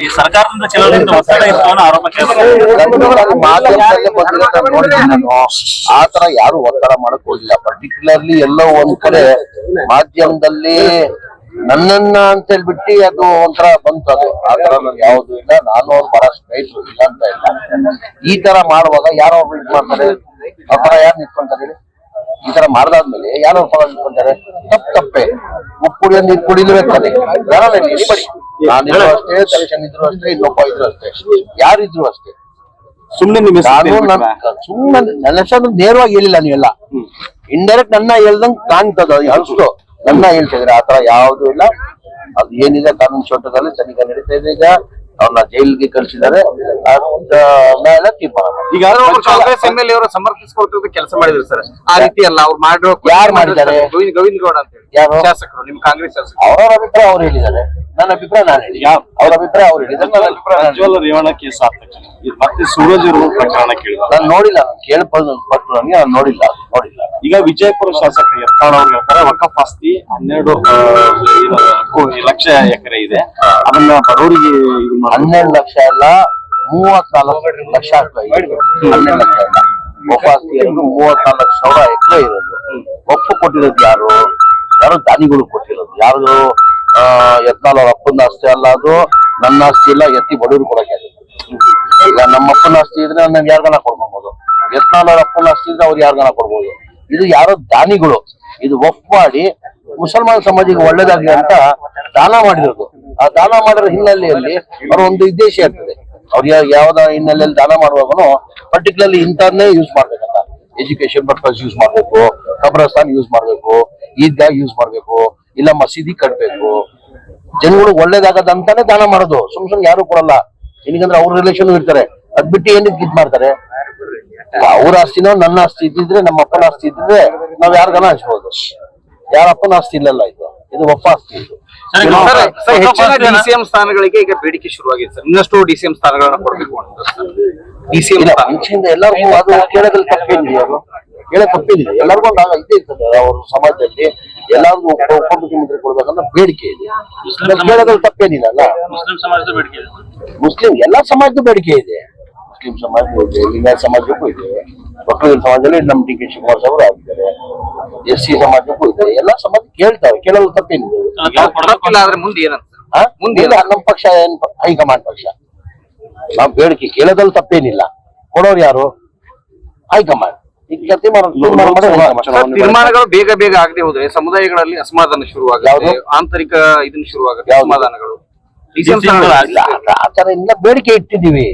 ಈ ಸರ್ಕಾರದಿಂದ ಒತ್ತಡ ಆರೋಪ ಆತರ ಯಾರು ಒತ್ತಡ ಮಾಡಕ್ ಹೋಗಿಲ್ಲ. ಪರ್ಟಿಕ್ಯುಲರ್ಲಿ ಎಲ್ಲೋ ಒಂದ್ ಕಡೆ ಮಾಧ್ಯಮದಲ್ಲಿ ನನ್ನನ್ನ ಅಂತ ಹೇಳ್ಬಿಟ್ಟು ಅದು ಒಂಥರ ಬಂತು ಅದು ಆ ತರ ನನ್ಗೆ ಯಾವ್ದು ಇಲ್ಲ. ನಾನು ಅವ್ರು ಬಹಳ ಸ್ಟ್ರೈಟ್ ಇಲ್ಲ ಅಂತ ಇಲ್ಲ. ಈ ತರ ಮಾಡುವಾಗ ಯಾರೋ ಒಬ್ರು ಇದು ಮಾಡ್ತಾರೆ? ತರ ಯಾರು ನಿಂತ್ಕೊಂತಾರೆ ಈ ತರ ಮಾಡ್ದಾದ್ಮೇಲೆ ಯಾರೋ ಫಲ ನಿಂತ್ಕೊಂತಾರೆ? ತಪ್ಪ ತಪ್ಪೆ. ಉಪ್ಪು ಕುಡಿಯೋ ನೀರು ಕುಡಿಲೇಬೇಕಾದ್ರೆ ನಾನಿದ್ರು ಅಷ್ಟೇ ತಲೆಶನ್ ಇದ್ರು ಅಷ್ಟೇ ಇನ್ನೊಬ್ಬ ಇದ್ರು ಅಷ್ಟೇ. ಯಾರಿದ್ರು ಅಷ್ಟೇ. ಸುಮ್ನೆ ನಾನು ನನ್- ಸುಮ್ಮನೆ ನನ್ನ ಹೆಸರು ನೇರವಾಗಿ ಹೇಳಿಲ್ಲ ನೀವೆಲ್ಲ. ಇಂಡೈರೆಕ್ಟ್ ನನ್ನ ಹೇಳ್ದಂಗ್ ಕಾಣ್ತದ ಅನ್ಸ್ತು ನನ್ನ ಹೇಳ್ತಿದ್ರೆ ಆತರ ಯಾವ್ದು ಇಲ್ಲ. ಅದು ಏನಿದೆ ಕಾನೂನು ಚೋಟದಲ್ಲಿ ತನಿಖೆ ನಡೀತಾ ಇದೆ ಈಗ. ಅವ್ರನ್ನ ಜೈಲಿಗೆ ಕಳ್ಸಿದ್ದಾರೆ. ಅಂತ ಮೇಲೆ ತೀರ್ಮಾನ. ಈಗ ಕಾಂಗ್ರೆಸ್ ಎಂ ಎಲ್ ಅವರು ಸಮರ್ಥಿಸಿಕೊಳ್ತಿರೋದು ಕೆಲಸ ಮಾಡಿದ್ರು ಸರ್. ಆ ರೀತಿ ಅಲ್ಲ ಅವ್ರು ಮಾಡಿರೋ ಯಾರು ಮಾಡಿದ್ದಾರೆ? ಗೋವಿಂದ ಗೋವಿಂದ ಗೌಡ ಅಂತ ಹೇಳಿ. ಯಾರು? ಶಾಸಕರು ನಿಮ್ ಕಾಂಗ್ರೆಸ್ ಶಾಸಕರು. ಅವ್ರವ್ರ ಅಭಿಪ್ರಾಯ ಅವ್ರು ಹೇಳಿದ್ದಾರೆ. ನನ್ನ ಅಭಿಪ್ರಾಯ ನಾನು ಹೇಳಿ ಅವ್ರ ಅಭಿಪ್ರಾಯ ಅವ್ರು ಹೇಳಿದ್ದಾರೆ. ನನ್ನ ಅಭಿಪ್ರಾಯ ನಾನು ಪ್ರಜ್ವಲ್ ರೇವಣ್ಣ ಕೇಸ್ ಆದ ತಕ್ಷಣ. ಮತ್ತೆ ಸೂರಜ್ ಇರುವ ಪ್ರಕರಣ ಕೇಳಿದ್ರು. ನಾನು ನೋಡಿಲ್ಲ. ನಾನು ಕೇಳ್ಬೋದು ಪಟ್ಟು ನನಗೆ ನಾನು ನೋಡಿಲ್ಲ. ನೋಡಿಲ್ಲ. ಈಗ ವಿಜಯಪುರ ಶಾಸಕ ಎತ್ತಾಳ ಅವ್ರು ಹೇಳ್ತಾರೆ ವಕಫ್ ಆಸ್ತಿ ಹನ್ನೆರಡು ಲಕ್ಷ ಎಕರೆ ಇದೆ. ಅದನ್ನ ಬಡವರಿಗೆ ಹನ್ನೆರಡು ಲಕ್ಷ ಎಲ್ಲ ಮೂವತ್ನಾಲ್ಕು ಲಕ್ಷ ಹನ್ನೆರಡು ಲಕ್ಷ ಎಲ್ಲ ಇರೋದು ಮೂವತ್ನಾಲ್ಕು ಸಾವಿರ ಎಕರೆ ಇರೋದು. ಒಪ್ಪು ಕೊಟ್ಟಿರೋದು ಯಾರು? ಯಾರು ದಾನಿಗಳು ಕೊಟ್ಟಿರೋದು? ಯಾರು ಯತ್ನಾಳ್ ಅಪ್ಪನ ಆಸ್ತಿ ಅಲ್ಲ ಅದು, ನನ್ನ ಆಸ್ತಿ ಇಲ್ಲ, ಎತ್ತಿ ಬಡವರು ಕೊಡಕ್ಕೆ. ಈಗ ನಮ್ಮ ಅಪ್ಪನ ಆಸ್ತಿ ಇದ್ರೆ ನನಗೆ ಯಾರ್ಗನ ಕೊಡ್ಬೋದು? ಯತ್ನಾಳ್ ಅಪ್ಪನ ಆಸ್ತಿ ಇದ್ರೆ ಅವ್ರು ಯಾರ್ಗನ ಕೊಡ್ಬೋದು? ಇದು ಯಾರೋ ದಾನಿಗಳು. ಇದು ಒಫ್ ಮಾಡಿ ಮುಸಲ್ಮಾನ್ ಸಮಾಜಕ್ಕೆ ಒಳ್ಳೇದಾಗ್ಲಿ ಅಂತ ದಾನ ಮಾಡಿರೋದು. ಆ ದಾನ ಮಾಡಿರೋ ಹಿನ್ನೆಲೆಯಲ್ಲಿ ಅವ್ರ ಒಂದು ಉದ್ದೇಶ ಇರ್ತದೆ. ಅವ್ರು ಯಾವ್ದ ಹಿನ್ನೆಲೆಯಲ್ಲಿ ದಾನ ಮಾಡುವಾಗನು ಪರ್ಟಿಕ್ಯುಲರ್ಲಿ ಇಂಥದ್ನೇ ಯೂಸ್ ಮಾಡ್ಬೇಕಂತ. ಎಜುಕೇಶನ್ ಪರ್ಪಸ್ ಯೂಸ್ ಮಾಡ್ಬೇಕು, ಕಬ್ರಸ್ತಾನ್ ಯೂಸ್ ಮಾಡ್ಬೇಕು ಈದ್ಗಾ ಯೂಸ್ ಮಾಡ್ಬೇಕು, ಇಲ್ಲ ಮಸೀದಿ ಕಟ್ಬೇಕು. ಜನಗಳು ಒಳ್ಳೇದಾಗದಂತಾನೆ ದಾನ ಮಾಡೋದು. ಸುಮ್ ಸುಮ್ ಯಾರು ಕೊಡಲ್ಲ. ಏನಕ್ಕಂದ್ರೆ ಅವ್ರ ರಿಲೇಷನ್ ಇರ್ತಾರೆ. ಅದ್ ಬಿಟ್ಟು ಏನಕ್ಕೆ ಇದ್ ಮಾಡ್ತಾರೆ? ಅವ್ರ ಆಸ್ತಿನೋ ನನ್ನ ಆಸ್ತಿ ಇದ್ದಿದ್ರೆ ನಮ್ಮ ಅಪ್ಪನ ಆಸ್ತಿ ಇದ್ದಿದ್ರೆ ನಾವ್ ಯಾರ್ಗನ ಹಂಚ್ಬೋದು? ಯಾರ ಅಪ್ಪನ ಆಸ್ತಿ ಇಲ್ಲಲ್ಲ ಇದು? ಇದು ಒಪ್ಪ ಆಸ್ತಿ ಇದು. ಹೆಚ್ಚಿನ ಡಿಸಿಎಂ ಸ್ಥಾನಗಳಿಗೆ ಈಗ ಬೇಡಿಕೆ ಶುರುವಾಗಿದೆ ಸರ್. ಇನ್ನಷ್ಟು ಡಿಸಿಎಂ ಸ್ಥಾನಗಳನ್ನ ಕೊಡಬೇಕು ಅಂತ ಡಿಸಿಎಂ ಮುಂಚೆಯಿಂದ ಎಲ್ಲರಿಗೂ ಅದು ಕೇಳೋದ್ರಲ್ಲಿ ತಪ್ಪೇನಿದೆ ಅದು ಕೇಳೋ ತಪ್ಪಿಲ್ಲ. ಎಲ್ಲರಿಗೂ ನಾವು ಇದೇ ಇರ್ತದೆ. ಅವ್ರ ಸಮಾಜದಲ್ಲಿ ಎಲ್ಲರಿಗೂ ಉಪ ಉಪಮುಖ್ಯಮಂತ್ರಿ ಕೊಡ್ಬೇಕಂತ ಬೇಡಿಕೆ ಇದೆ. ಕೇಳೋದ್ರಲ್ಲಿ ತಪ್ಪೇನಿಲ್ಲ ಅಲ್ಲ? ಮುಸ್ಲಿಂ ಸಮಾಜದ ಬೇಡಿಕೆ ಇದೆ. ಮುಸ್ಲಿಂ ಎಲ್ಲಾ ಸಮಾಜದ ಬೇಡಿಕೆ ಇದೆ. ಮುಸ್ಲಿಂ ಸಮಾಜಕ್ಕೂ ಇದೆ ಲಿಂಗಾಯತ ಸಮಾಜಕ್ಕೂ ಇದೆ ಒಕ್ಕಲಿಗರ ಸಮಾಜದಲ್ಲಿ ನಮ್ಮ ಡಿ ಕೆ ಶಿವಕುಮಾರ್ ಅವರು ಆಗಿದ್ದಾರೆ. ಎಸ್ ಸಿ ಸಮಾಜಕ್ಕೂ ಇದೆ. ಎಲ್ಲಾ ಸಮಾಜ ಕೇಳ್ತಾರೆ ಕೇಳಲು ತಪ್ಪೇನು ಆದ್ರೆ ಮುಂದೆ ಏನಂತ? ನಮ್ಮ ಪಕ್ಷ ಏನ್ ಹೈಕಮಾಂಡ್ ಪಕ್ಷ. ನಾವು ಬೇಡಿಕೆ ಕೇಳೋದ್ರಲ್ಲಿ ತಪ್ಪೇನಿಲ್ಲ. ಕೊಡೋರು ಯಾರು? ಹೈಕಮಾಂಡ್. ತೀರ್ಮಾನಗಳು ಬೇಗ ಬೇಗ ಆಗದೆ ಹೋದ್ರೆ ಸಮುದಾಯಗಳಲ್ಲಿ ಅಸಮಾಧಾನ ಶುರುವಾಗುತ್ತೆ. ಯಾವ್ದು? ಆಂತರಿಕ ಇದನ್ನ ಶುರುವಾಗುತ್ತೆ? ಅಸಮಾಧಾನಗಳು. ಆತರ ಇಲ್ಲ, ಆ- ಆ ತರ ಇಲ್ಲ ಬೇಡಿಕೆ ಅವ್ರಿಗೆ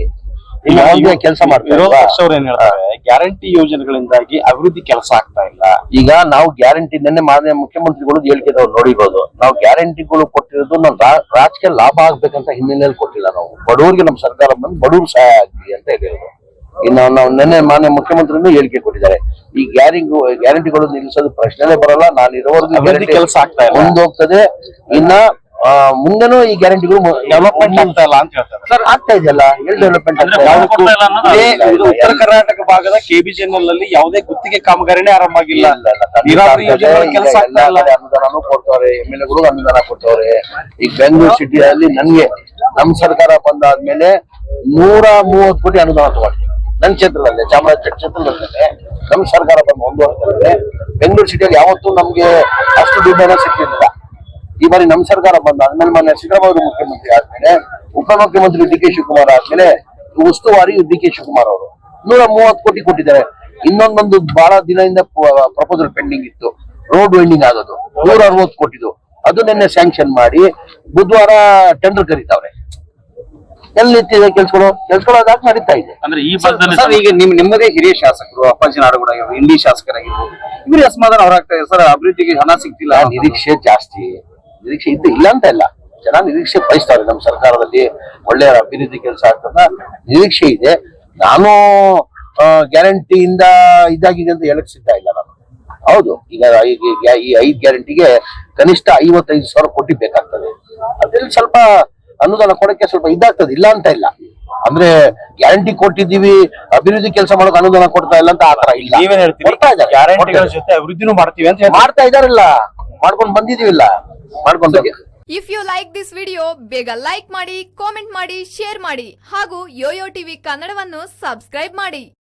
ಕೆಲಸ ಮಾಡ್ತಾರೆ ಪಕ್ಷವ್ರು ಏನ್ ಹೇಳ್ತಾರೆ? ಗ್ಯಾರಂಟಿ ಯೋಜನೆಗಳಿಂದಾಗಿ ಅಭಿವೃದ್ಧಿ ಕೆಲಸ ಆಗ್ತಾ ಇಲ್ಲ. ಈಗ ನಾವು ಗ್ಯಾರಂಟಿ ನೆನ್ನೆ ಮಾನ್ಯ ಮುಖ್ಯಮಂತ್ರಿಗಳು ಹೇಳಿಕೆದವ್ರು ನೋಡಿರ್ಬೋದು. ನಾವು ಗ್ಯಾರಂಟಿಗಳು ಕೊಟ್ಟಿರೋದು ನಾವು ರಾಜಕೀಯ ಲಾಭ ಆಗ್ಬೇಕಂತ ಹಿನ್ನೆಲೆಯಲ್ಲಿ ಕೊಟ್ಟಿಲ್ಲ ನಾವು. ಬಡವರಿಗೆ ನಮ್ಮ ಸರ್ಕಾರ ಬಂದು ಬಡವರು ಸಹಾಯ ಆಗ್ಲಿ ಅಂತ ಹೇಳಿರೋದು. ಇನ್ನು ನಾವು ನಿನ್ನೆ ಮಾನ್ಯ ಮುಖ್ಯಮಂತ್ರಿನೂ ಹೇಳಿಕೆ ಕೊಟ್ಟಿದ್ದಾರೆ. ಈ ಗ್ಯಾರಂಟಿ ಗ್ಯಾರಂಟಿಗಳು ನಿಲ್ಲಿಸೋದು ಪ್ರಶ್ನೆನೇ ಬರಲ್ಲ. ನಾನು ಇರೋವರೆಗೂ ಕೆಲಸ ಆಗ್ತಾ ಇಲ್ಲ. ಮುಂದೋಗ್ತದೆ ಇನ್ನ ಮುಂದೆನೂ ಈ ಗ್ಯಾರಂಟಿಗಳು ಡೆವಲಪ್ಮೆಂಟ್ ಆಗ್ತಾ ಇಲ್ಲ ಅಂತ ಹೇಳ್ತಾರೆ. ಸರ್ ಆಗ್ತಾ ಇದೆಯಲ್ಲ? ಎಲ್ಲಿ ಡೆವಲಪ್ಮೆಂಟ್ ಉತ್ತರ ಕರ್ನಾಟಕ ಭಾಗದ ಕೆಬಿಜಿಎನ್ಎಲ್ ಅಲ್ಲಿ ಯಾವುದೇ ಗುತ್ತಿಗೆ ಕಾಮಗಾರಿನೇ ಆರಂಭ ಆಗಿಲ್ಲ. ಕೆಲಸ ಅನುದಾನನೂ ಕೊಡ್ತವ್ರೆ ಎಂ ಎಲ್ ಎಗಳು ಅನುದಾನ ಕೊಡ್ತವ್ರೆ. ಈಗ ಬೆಂಗಳೂರು ಸಿಟಿಯಲ್ಲಿ ನನ್ಗೆ ನಮ್ ಸರ್ಕಾರ ಬಂದಾದ್ಮೇಲೆ ನೂರ ಮೂವತ್ತು ಕೋಟಿ ಅನುದಾನ ತಗೊಂಡಿದೆ. ನನ್ನ ಕ್ಷೇತ್ರದಲ್ಲಿ ಚಾಮರಾಜ ಕ್ಷೇತ್ರದಲ್ಲಿ. ನಮ್ ಸರ್ಕಾರ ಬಂದು ಒಂದು ವರ್ಷದಲ್ಲಿ ಬೆಂಗಳೂರು ಸಿಟಿಯಲ್ಲಿ ಯಾವತ್ತೂ ನಮ್ಗೆ ಅಷ್ಟು ದುಡ್ಡನ್ನ ಸಿಕ್ಕಿಲ್ಲ ಈ ಬಾರಿ ನಮ್ ಸರ್ಕಾರ ಬಂದ ಆದ್ಮೇಲೆ ಮೊನ್ನೆ ಸಿದ್ದರಾಮಯ್ಯ ಮುಖ್ಯಮಂತ್ರಿ ಆದ್ಮೇಲೆ ಉಪಮುಖ್ಯಮಂತ್ರಿ ಡಿ ಕೆ ಶಿವಕುಮಾರ್ ಆದ್ಮೇಲೆ ಉಸ್ತುವಾರಿ ಡಿ ಕೆ ಶಿವಕುಮಾರ್ ಅವರು. ನೂರ ಮೂವತ್ತು ಕೋಟಿ ಕೊಟ್ಟಿದ್ದಾರೆ. ಇನ್ನೊಂದೊಂದು ಬಹಳ ದಿನದಿಂದ ಪ್ರಪೋಸಲ್ ಪೆಂಡಿಂಗ್ ಇತ್ತು. ರೋಡ್ ವೆಂಡಿಂಗ್ ಆಗೋದು ನೂರ ಅರವತ್ತು ಕೋಟಿದು. ಅದು ನಿನ್ನೆ ಸ್ಯಾಂಕ್ಷನ್ ಮಾಡಿ ಬುಧವಾರ ಟೆಂಡರ್ ಕರೀತಾವ್ರೆ. ಎಲ್ಲಿ ನಿಂತಿದೆ ಕೆಲ್ಸಗಳು ಕೆಲ್ಸಗಳು ನಡೀತಾ ಇದೆ. ಅಂದ್ರೆ ಈ ಸರ್ ಈಗ ನಿಮ್ ನಿಮ್ಮದೇ ಹಿರಿಯ ಶಾಸಕರು ಅಪ್ಪಾಜಿ ನಾಡಗೌಡ ಇಂಡಿ ಶಾಸಕರಾಗಿರ್ಬೋದು. ಇವ್ರಿಗೆ ಅಸಮಾಧಾನ ಅವರಾಗ್ತಾ ಇದೆ ಸರ್ ಅಭಿವೃದ್ಧಿಗೆ ಹಣ ಸಿಗ್ತಿಲ್ಲ ನಿರೀಕ್ಷೆ ಜಾಸ್ತಿ. ನಿರೀಕ್ಷೆ ಇದ್ದು ಇಲ್ಲ ಅಂತ ಇಲ್ಲ ಜನ ನಿರೀಕ್ಷೆ ಬಯಸ್ತಾರೆ. ನಮ್ಮ ಸರ್ಕಾರದಲ್ಲಿ ಒಳ್ಳೆಯ ಅಭಿವೃದ್ಧಿ ಕೆಲಸ ಆಗ್ತದ? ನಿರೀಕ್ಷೆ ಇದೆ. ನಾನು ಗ್ಯಾರಂಟಿಯಿಂದ ಇದಾಗಿದೆ ಅಂತ ಹೇಳಕ್ ಸಿದ್ಧ ಇಲ್ಲ ನಾನು. ಹೌದು. ಈಗ ಈ ಐದ್ ಗ್ಯಾರಂಟಿಗೆ ಕನಿಷ್ಠ ಐವತ್ತೈದು ಸಾವಿರ ಕೋಟಿ ಬೇಕಾಗ್ತದೆ. ಅದ್ರಲ್ಲಿ ಸ್ವಲ್ಪ ಅನುದಾನ ಕೊಡಕ್ಕೆ ಸ್ವಲ್ಪ ಇದಾಗ್ತದೆ. ಇಲ್ಲ ಅಂತ ಇಲ್ಲ. ಅಂದ್ರೆ ಗ್ಯಾರಂಟಿ ಕೊಟ್ಟಿದ್ದೀವಿ ಅಭಿವೃದ್ಧಿ ಕೆಲಸ ಮಾಡೋಕೆ ಅನುದಾನ ಕೊಡ್ತಾ ಇಲ್ಲ ಅಂತ ಆತರ ಇಲ್ಲ. ಕೊಡ್ತಾ ಇದ್ದಾರೆ. ಮಾಡ್ತಾ ಇದಾರಲ್ಲ ಮಾಡ್ಕೊಂಡ್ ಬಂದಿದೀವಿಲ್ಲ. ಮಾಡ್ಕೊಂಡ್ if you like this video ಬೇಗ ಲೈಕ್ ಮಾಡಿ ಕಾಮೆಂಟ್ ಮಾಡಿ ಶೇರ್ ಮಾಡಿ ಹಾಗೂ ಯೋಯೋ ಟಿವಿ ಕನ್ನಡವನ್ನು ಸಬ್ಸ್ಕ್ರೈಬ್ ಮಾಡಿ.